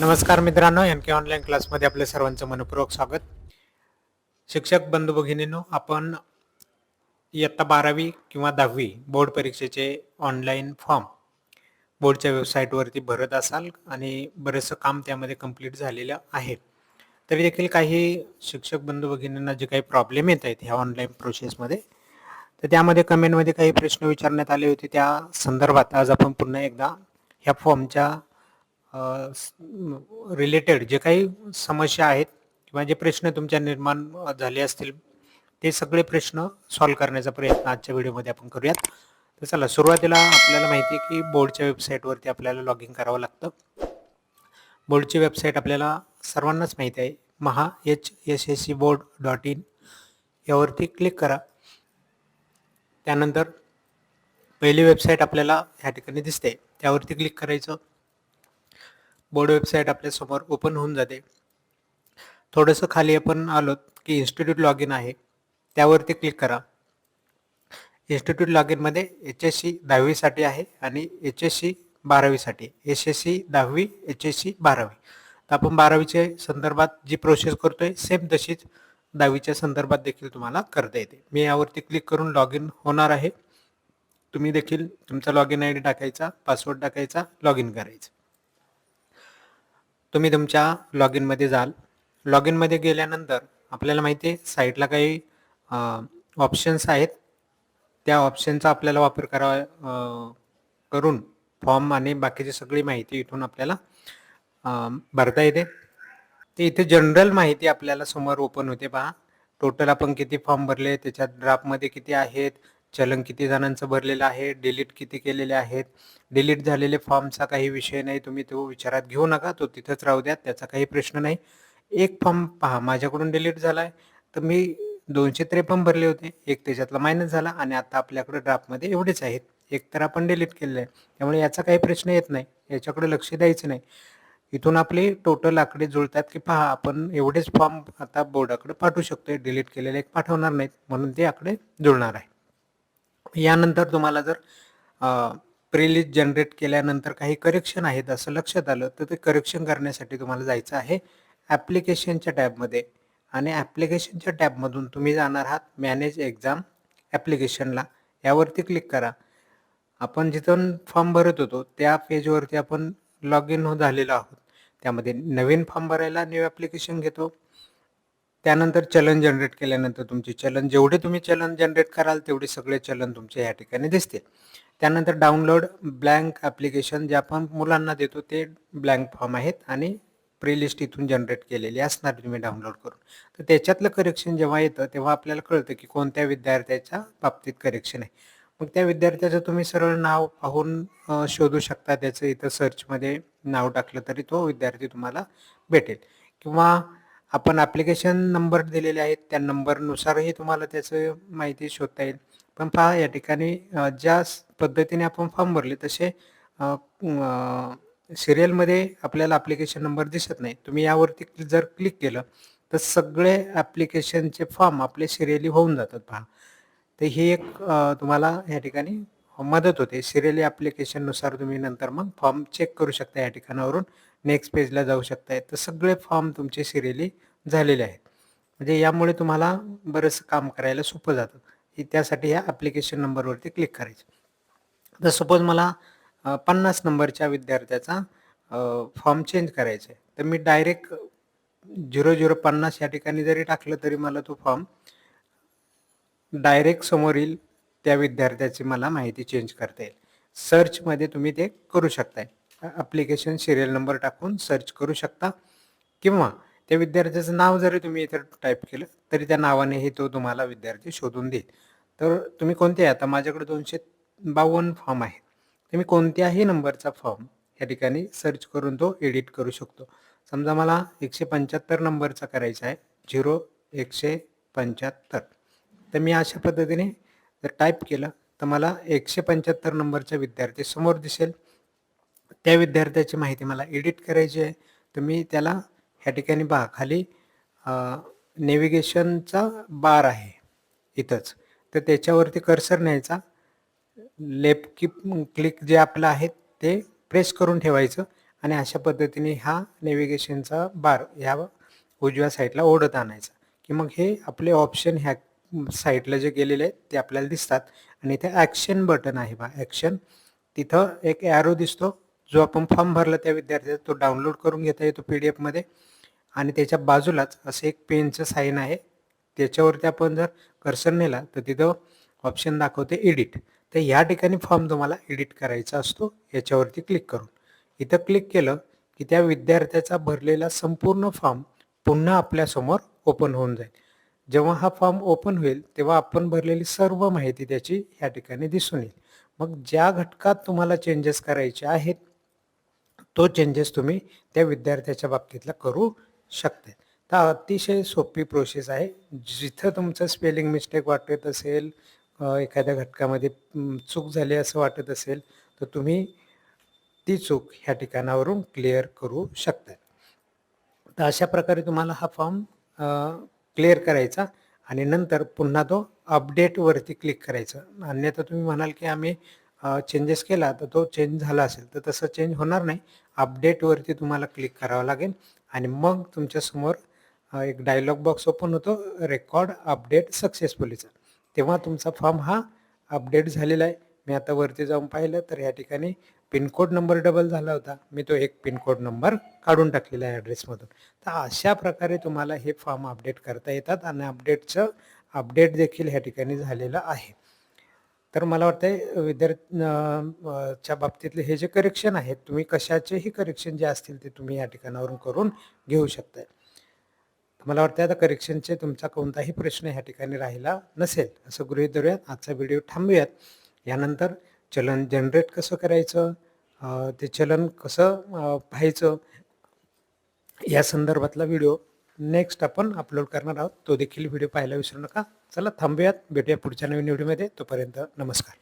नमस्कार मित्रांनो एन के ऑनलाईन क्लासमध्ये आपल्या सर्वांचं मनपूर्वक स्वागत. शिक्षक बंधू भगिनींनो आपण इयत्ता बारावी किंवा दहावी बोर्ड परीक्षेचे ऑनलाईन फॉर्म बोर्डच्या वेबसाईटवरती भरत असाल आणि बरेचसं काम त्यामध्ये कंप्लीट झालेलं आहे. तरी देखील काही शिक्षक बंधू भगिनींना जे काही प्रॉब्लेम येत आहेत ह्या ऑनलाईन प्रोसेसमध्ये तर त्यामध्ये कमेंटमध्ये काही प्रश्न विचारण्यात आले होते. त्या संदर्भात आज आपण पुन्हा एकदा ह्या फॉर्मच्या रिलेटेड जे काही समस्या आहेत किंवा जे प्रश्न तुमच्या निर्माण झाले असतील ते सगळे प्रश्न सॉल्व्ह करण्याचा प्रयत्न आजच्या व्हिडिओमध्ये आपण करूयात. तर चला सुरुवातीला आपल्याला माहिती आहे की बोर्डच्या वेबसाईटवरती आपल्याला लॉग इन करावं लागतं. बोर्डची वेबसाईट आपल्याला सर्वांनाच माहिती आहे. Maha H S S C board dot in यावरती क्लिक करा. त्यानंतर पहिली वेबसाईट आपल्याला ह्या ठिकाणी दिसते. त्यावरती क्लिक करायचं. बोर्ड वेबसाईट आपल्यासमोर ओपन होऊन जाते. थोडंसं खाली आपण आलो की इन्स्टिट्यूट लॉग इन आहे. त्यावरती क्लिक करा. इन्स्टिट्यूट लॉग इनमध्ये एच एस सी दहावीसाठी आहे आणि एच एस सी बारावीसाठी एच एस सी दहावी एच एस सी बारावी. तर आपण बारावीच्या संदर्भात जी प्रोसेस करतोय सेम तशीच दहावीच्या संदर्भात देखील तुम्हाला करता येते. मी यावरती क्लिक करून लॉग इन होणार आहे. तुम्ही देखील तुमचा लॉग इन आय डी टाकायचा पासवर्ड टाकायचा लॉग इन करायचं. तुम्ही तुमच्या लॉग इनमध्ये जाल. लॉग इनमध्ये गेल्यानंतर आपल्याला माहिती आहे साईटला काही ऑप्शन्स आहेत. त्या ऑप्शनचा आपल्याला वापर करावा करून फॉर्म आणि बाकीची सगळी माहिती इथून आपल्याला भरता येते. ते इथे जनरल माहिती आपल्याला समोर ओपन होते पहा. टोटल आपण किती फॉर्म भरले त्याच्यात ड्राफ्टमध्ये किती आहेत चलन किती जणांचं भरलेलं आहे डिलीट किती केलेले आहेत डिलीट झालेले फॉर्मचा काही विषय नाही तुम्ही तो विचारात घेऊ नका तो तिथंच राहू द्या त्याचा काही प्रश्न नाही. एक फॉर्म पहा माझ्याकडून डिलीट झाला आहे तर मी दोनशे त्रेपन्न भरले होते एक त्याच्यातला मायनस झाला आणि आता आपल्याकडे ड्राफ्टमध्ये एवढेच आहेत. एक तर आपण डिलीट केलेलं आहे त्यामुळे याचा काही प्रश्न येत नाही याच्याकडे लक्ष द्यायचं नाही. इथून आपले टोटल आकडे जुळतात की पहा आपण एवढेच फॉर्म आता बोर्डाकडे पाठवू शकतोय डिलीट केलेले एक पाठवणार नाहीत म्हणून ते आकडे जुळणार आहे. यानंतर तुम्हाला जर प्रिलीज जनरेट केल्यानंतर काही करेक्शन आहेत असं लक्षात आलं तर ते करेक्शन करण्यासाठी तुम्हाला जायचं आहे ॲप्लिकेशनच्या टॅबमध्ये आणि ॲप्लिकेशनच्या टॅबमधून तुम्ही जाणार आहात मॅनेज एक्झाम ॲप्लिकेशनला यावरती क्लिक करा. आपण जिथून फॉर्म भरत होतो त्या पेजवरती आपण लॉग इन हो झालेलो आहोत. त्यामध्ये नवीन फॉर्म भरायला न्यू ॲप्लिकेशन घेतो. त्यानंतर चलन जनरेट केल्यानंतर तुमचे चलन जेवढे तुम्ही चलन जनरेट कराल तेवढे सगळे चलन तुमचे या ठिकाणी दिसतील. त्यानंतर डाउनलोड ब्लँक ॲप्लिकेशन जे आपण मुलांना देतो ते ब्लँक फॉर्म आहेत आणि प्रीलिस्ट इथून जनरेट केलेली असणार तुम्ही डाउनलोड करून. तर त्याच्यातलं करेक्शन जेव्हा येतं तेव्हा आपल्याला कळतं की कोणत्या विद्यार्थ्याच्या बाबतीत करेक्शन आहे. मग त्या विद्यार्थ्याचं तुम्ही सरळ नाव पाहून शोधू शकता. त्याचं इथं सर्चमध्ये नाव टाकलं तरी तो विद्यार्थी तुम्हाला भेटेल. किंवा आपण ॲप्लिकेशन नंबर दिलेले आहेत त्या नंबरनुसारही तुम्हाला त्याचं माहिती शोधता येईल. पण पहा या ठिकाणी ज्या पद्धतीने आपण फॉर्म भरले तसे सिरियलमध्ये आपल्याला ॲप्लिकेशन नंबर दिसत नाही. तुम्ही यावरती जर क्लिक केलं तर सगळे ॲप्लिकेशनचे फॉर्म आपले सिरियली होऊन जातात पहा. तर ही एक तुम्हाला या ठिकाणी मदत होते. सिरियली ॲप्लिकेशननुसार तुम्ही नंतर मग फॉर्म चेक करू शकता या ठिकाणावरून. नेक्स्ट पेजला जाऊ शकताय. तर सगळे फॉर्म तुमचे सिरियली झालेले आहेत. म्हणजे यामुळे तुम्हाला बरंचसं काम करायला सोपं जातं. त्यासाठी ह्या ॲप्लिकेशन नंबरवरती क्लिक करायचं. तर सपोज मला पन्नास नंबरच्या विद्यार्थ्याचा फॉर्म चेंज करायचा आहे. तर मी डायरेक्ट झिरो झिरो पन्नास या ठिकाणी जरी टाकलं तरी मला तो फॉर्म डायरेक्ट समोर येईल त्या विद्यार्थ्याची मला माहिती चेंज करता येईल. सर्चमध्ये तुम्ही ते करू शकताय. ॲप्लिकेशन सिरियल नंबर टाकून सर्च करू शकता. किंवा त्या विद्यार्थ्याचं नाव जरी तुम्ही इथे टाईप केलं तरी त्या नावानेही तो तुम्हाला विद्यार्थी शोधून देईल. तर तुम्ही कोणते आता माझ्याकडे दोनशे बावन्न फॉर्म आहे तुम्ही कोणत्याही नंबरचा फॉर्म या ठिकाणी सर्च करून तो एडिट करू शकतो. समजा मला एकशे पंच्याहत्तर नंबरचा करायचा आहे झिरो एकशे पंच्याहत्तर. तर मी अशा पद्धतीने जर टाईप केलं तर मला एकशे पंच्याहत्तर नंबरचा विद्यार्थी समोर दिसेल. त्या विद्यार्थ्याची माहिती मला एडिट करायची आहे. तर मी त्याला ह्या ठिकाणी पहा खाली नेव्हिगेशनचा बार आहे इथंच. तर त्याच्यावरती कर्सर न्यायचा. लेफ्ट की क्लिक जे आपलं आहे ते प्रेस करून ठेवायचं आणि अशा पद्धतीने हा नेव्हिगेशनचा बार ह्या उजव्या साईडला ओढत आणायचा. की मग हे आपले ऑप्शन ह्या साईडला जे गेलेले आहेत ते आपल्याला दिसतात. आणि इथे ॲक्शन बटन आहे बा ॲक्शन तिथं एक ॲरो दिसतो जो आपण फॉर्म भरला त्या विद्यार्थ्याचा तो डाउनलोड करून घेता येतो पी डी एफमध्ये आणि त्याच्या बाजूलाच असं एक पेनचं साईन आहे. त्याच्यावरती आपण जर कर्सर नेला तर तिथं ऑप्शन दाखवते एडिट तर या ठिकाणी फॉर्म तुम्हाला एडिट करायचा असतो याच्यावरती क्लिक करून. इथं क्लिक केलं की त्या विद्यार्थ्याचा भरलेला संपूर्ण फॉर्म पुन्हा आपल्यासमोर ओपन होऊन जाईल. जेव्हा हा फॉर्म ओपन होईल तेव्हा आपण भरलेली सर्व माहिती त्याची ह्या ठिकाणी दिसून येईल. मग ज्या घटकात तुम्हाला चेंजेस करायचे आहेत तो चेंजेस तुम्ही त्या विद्यार्थ्याच्या बाबतीतला करू शकता तर अतिशय सोपी प्रोसेस आहे. जिथं तुमचं स्पेलिंग मिस्टेक वाटत असेल एखाद्या घटकामध्ये चूक झाली असं वाटत असेल तर तुम्ही ती चूक ह्या ठिकाणावरून क्लिअर करू शकता तर अशा प्रकारे तुम्हाला हा फॉर्म क्लिअर करायचा आणि नंतर पुन्हा तो अपडेटवरती क्लिक करायचा. अन्यथा तुम्ही म्हणाल की आम्ही चेंजेस केला तर तो चेंज झाला असेल तर तसं चेंज होणार नाही. अपडेटवरती तुम्हाला क्लिक करावं लागेल आणि मग तुमच्यासमोर एक डायलॉग बॉक्स ओपन होतो रेकॉर्ड अपडेट सक्सेसफुलीचा तेव्हा तुमचा फॉर्म हा अपडेट झालेला आहे. मी आता वरती जाऊन पाहिलं तर या ठिकाणी पिनकोड नंबर डबल झाला होता. मी तो एक पिनकोड नंबर काढून टाकलेला आहे ॲड्रेसमधून तर अशा प्रकारे तुम्हाला हे फॉर्म अपडेट करता येतात आणि अपडेटचं अपडेट देखील ह्या ठिकाणी झालेलं आहे. तर मला वाटतं विद्यार्थ्याच्या बाबतीतले हे जे करेक्शन आहेत तुम्ही कशाचेही करेक्शन जे असतील ते तुम्ही या ठिकाणावरून करून घेऊ शकताय. मला वाटतं आता करेक्शनचे तुमचा कोणताही प्रश्न ह्या ठिकाणी राहिला नसेल असं गृहीत धरूयात. आजचा व्हिडिओ थांबूयात. यानंतर चलन जनरेट कसं करायचं? ते चलन कसं पाहायचं? या संदर्भातला व्हिडिओ नेक्स्ट आपण अपलोड करणार आहोत. तो देखील व्हिडिओ पाहायला विसरू नका. चला थांबूयात. भेटूया पुढच्या नवीन व्हिडिओमध्ये तोपर्यंत नमस्कार.